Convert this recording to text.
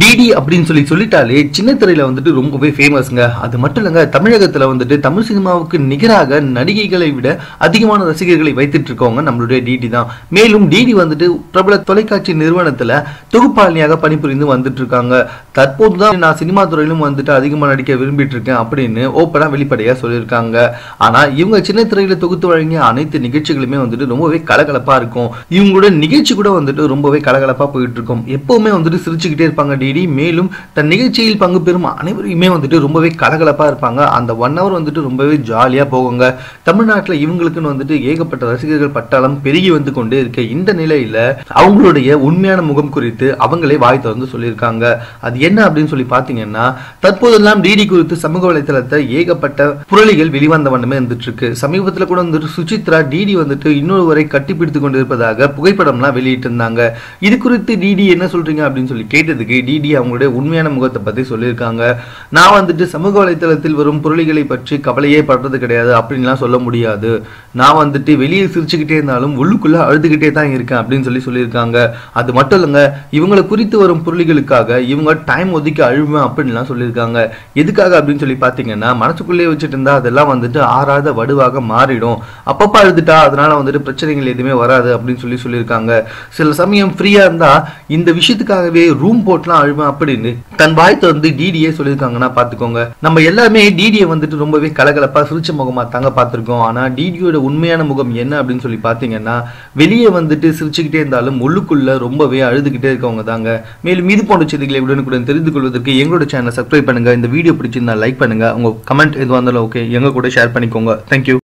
DD அப்படின்னு சொல்லி சொல்லிட்டாலே சின்ன திரையில வந்துட்டு ரொம்பவே ஃபேமஸ்ங்க அது மட்டும் இல்லைங்க தமிழகத்துல வந்துட்டு தமிழ் சினிமாவுக்கு நிகராக நடிகைகளை விட அதிகமான ரசிகர்களை வைத்துட்டு இருக்கவங்க நம்மளுடைய டிடி தான். மேலும் டிடி வந்துட்டு பிரபல தொலைக்காட்சி நிறுவனத்துல தொகுப்பாளினியாக பணிபுரிந்து வந்துட்டு இருக்காங்க. தற்போது தான் நான் சினிமா துறையிலும் வந்துட்டு அதிகமாக நடிக்க விரும்பிட்டு இருக்கேன் அப்படின்னு ஓப்பனா வெளிப்படையா சொல்லியிருக்காங்க. ஆனா இவங்க சின்ன திரையில தொகுத்து வழங்கிய அனைத்து நிகழ்ச்சிகளுமே வந்துட்டு ரொம்பவே கலகலப்பா இருக்கும். இவங்களோட நிகழ்ச்சி கூட வந்துட்டு ரொம்பவே கலகலப்பா போயிட்டு இருக்கும். எப்பவுமே வந்துட்டு சிரிச்சுக்கிட்டே இருப்பாங்க டிடி. மேலும் தன் நிகழ்ச்சியில் பங்கு பெறும் அனைவரையுமே வந்துட்டு ரொம்பவே கலகலப்பாக இருப்பாங்க. அந்த ஒன் ஹவர் வந்துட்டு ரொம்பவே ஜாலியாக போகுங்க. தமிழ்நாட்டில் இவங்களுக்குன்னு வந்துட்டு ஏகப்பட்ட ரசிகர்கள் பட்டாளம் பெருகி வந்து கொண்டே இருக்க. இந்த நிலையில அவங்களுடைய உண்மையான முகம் குறித்து அவங்களே வாய் திறந்து சொல்லியிருக்காங்க. அது என்ன அப்படின்னு சொல்லி பார்த்தீங்கன்னா தற்போதெல்லாம் டிடி குறித்து சமூக வலைத்தளத்தை ஏகப்பட்ட புரளிகள் வெளிவந்த வண்ணமே இருந்துட்டு இருக்கு. சமீபத்தில் கூட வந்துட்டு சுசித்ரா டிடி வந்துட்டு இன்னொருவரை கட்டிப்பிடித்து கொண்டிருப்பதாக புகைப்படம்லாம் வெளியிட்டு இருந்தாங்க இது குறித்து டிடி என்ன சொல்றீங்க அப்படின்னு சொல்லி கேட்டதுக்கு டிடி அவங்களுடைய உண்மையான முகத்தை பத்தி சொல்லியிருக்காங்க. நான் வந்துட்டு சமூக வலைத்தளத்தில் வரும் புரளிகளை பற்றி கவலையே படுறது கிடையாது அப்படின்லாம் சொல்ல முடியாது. நான் வந்துட்டு வெளியே சிரிச்சுக்கிட்டே இருந்தாலும் உள்ளுக்குள்ள அழுதுகிட்டே தான் இருக்கேன் அப்படின்னு சொல்லி சொல்லியிருக்காங்க. அது மட்டும் இல்லைங்க இவங்களை குறித்து வரும் புரளிகளுக்காக இவங்க டைம் ஒதுக்கி அழுவேன் அப்படின்லாம் சொல்லியிருக்காங்க. எதுக்காக அப்படின்னு சொல்லி பார்த்தீங்கன்னா மனசுக்குள்ளேயே வச்சுட்டு இருந்தா அதெல்லாம் வந்துட்டு ஆறாத வடுவாக மாறிடும். அப்பப்போ அழுதுட்டா அதனால வந்துட்டு பிரச்சனைகள் எதுவுமே வராது அப்படின்னு சொல்லி சொல்லியிருக்காங்க. சில சமயம் ஃப்ரீயா இருந்தா இந்த விஷயத்துக்காகவே ரூம் போட்டுலாம் அழுவேன் அப்படின்னு தன் வாய் வந்து டிடியே சொல்லியிருக்காங்கன்னா பார்த்துக்கோங்க. நம்ம எல்லாருமே டிடியை வந்துட்டு ரொம்பவே கலகலப்பா சிரிச்ச முகமா தாங்க பார்த்துருக்கோம். ஆனா டிடியோட உண்மையான முகம் என்ன அப்படின்னு சொல்லி பார்த்தீங்கன்னா வெளியே வந்துட்டு சிரிச்சுக்கிட்டே இருந்தாலும் உள்ளுக்குள்ள ரொம்பவே அழுதுகிட்டே இருக்கவங்க தாங்க. மேலும் இது போன்ற செய்திகளை உடனுக்குடன் தெரிந்து கொள்வதற்கு எங்களோட சேனலை சப்ஸ்கிரைப் பண்ணுங்க. இந்த வீடியோ பிடிச்சிருந்தா லைக் பண்ணுங்க. உங்க கமெண்ட் எதுவாக இருந்தாலும் ஓகே எங்க கூட ஷேர் பண்ணிக்கோங்க. தேங்க்யூ